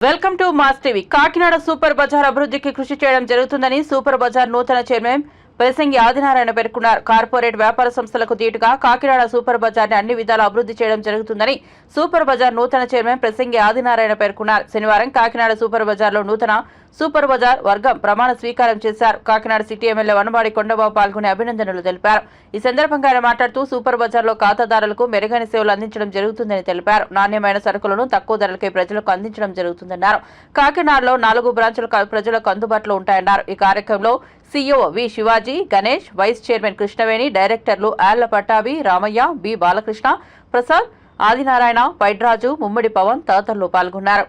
Welcome to Mass TV. Kakinada super Bazar అభివృద్ధికి కృషి చేయడం జరుగుతుందని సూపర్ బజార్ నూతన చైర్మన్ పెరసంగి ఆదినారాయణ పేర్కొన్నారు. కార్పొరేట్ వ్యాపార సంస్థలకు దీటుగా కాకినాడ సూపర్ బజార్ని అన్ని విధాలు అభివృద్ధి చేయడం జరుగుతుందని సూపర్ బజార్ నూతన చైర్మన్ ప్రసంగి ఆదినారాయణ పేర్కొన్నారు. శనివారం కాకినాడ సూపర్ బజార్లో నూతన సూపర్ బజార్ వర్గం ప్రమాణ స్వీకారం చేశారు. కాకినాడ సిటీ ఎమ్మెల్యే వనమాడి కొండబాబు పాల్గొని అభినందనలు తెలిపారు. ఈ సందర్భంగా ఆయన మాట్లాడుతూ సూపర్ బజార్లో ఖాతాదారులకు మెరుగైన సేవలు అందించడం జరుగుతుందని తెలిపారు. నాణ్యమైన సరుకులను తక్కువ ధరలకే ప్రజలకు అందించడం జరుగుతుందన్నారు. కాకినాడలో నాలుగు బ్రాంచులు ప్రజలకు అందుబాటులో ఉంటాయన్నారు. ఈ కార్యక్రమంలో CEO V Sivaji Ganesh vice chairman Krishnaveni డైరెక్టర్లు ఆళ్ళ పట్టాభి రామయ్య బి బాలకృష్ణ ప్రసాద్ ఆదినారాయణ పైడ్రాజు ముమ్మడి పవన్ తదితరులు పాల్గొన్నారు.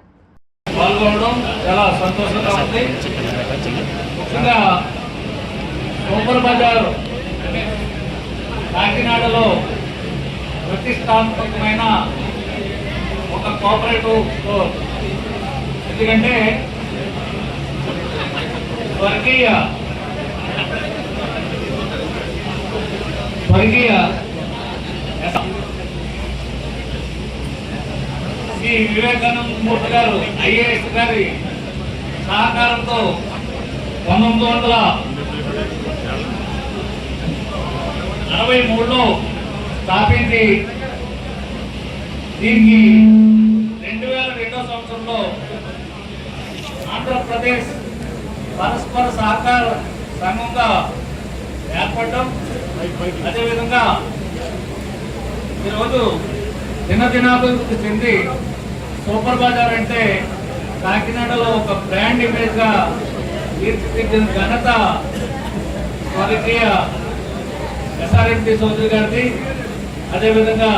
కాకినాడలో ప్రతిష్టాత్మకమైన ఒక కోఆపరేటివ్ స్టోర్. ఎందుకంటే స్వర్గీయ స్వర్గీయ శ్రీ వివేకానంద మూర్తి గారు ఐఏఎస్ గారి సహకారంతో పంతొమ్మిది వందల అరవై మూడులో స్థాపించి దీనికి రెండు వేల రెండో సంవత్సరంలో ఆంధ్రప్రదేశ్ పరస్పర సహకార సంఘంగా ఏర్పడడం. అదేవిధంగా ఈరోజు దినదినాభివృద్ధి చెంది సూపర్ బజార్ అంటే కాకినాడలో ఒక బ్రాండ్ ఇమేజ్గా తీర్చిదిద్దిన ఘనత స్వర్గీయ ఎస్ఆర్ఎండి చౌదరి గారిది. అదేవిధంగా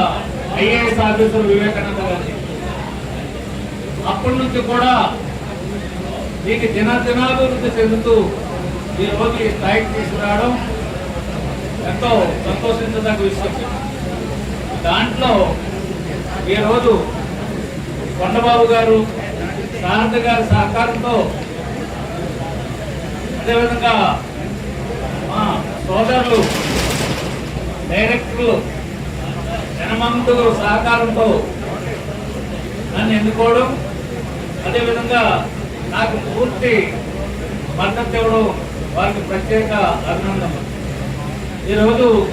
ఐఏఎస్ ఆఫీసర్ వివేకానంద గారిది. అప్పటి నుంచి కూడా దీనికి దినదినాభివృద్ధి చెందుతూ ఈ రోజు ఈ స్థాయికి తీసుకురావడం ఎంతో సంతోషించదగ్గ విషయం. దాంట్లో ఈరోజు కొండబాబు గారు శారద గారి సహకారంతో అదేవిధంగా మా సోదరులు డైరెక్టర్లు జనమంతుడు సహకారంతో నన్ను ఎన్నుకోవడం అదేవిధంగా నాకు పూర్తి మద్దతు ఇవ్వడం వారికి ప్రత్యేక అభినందనలు. ఈరోజు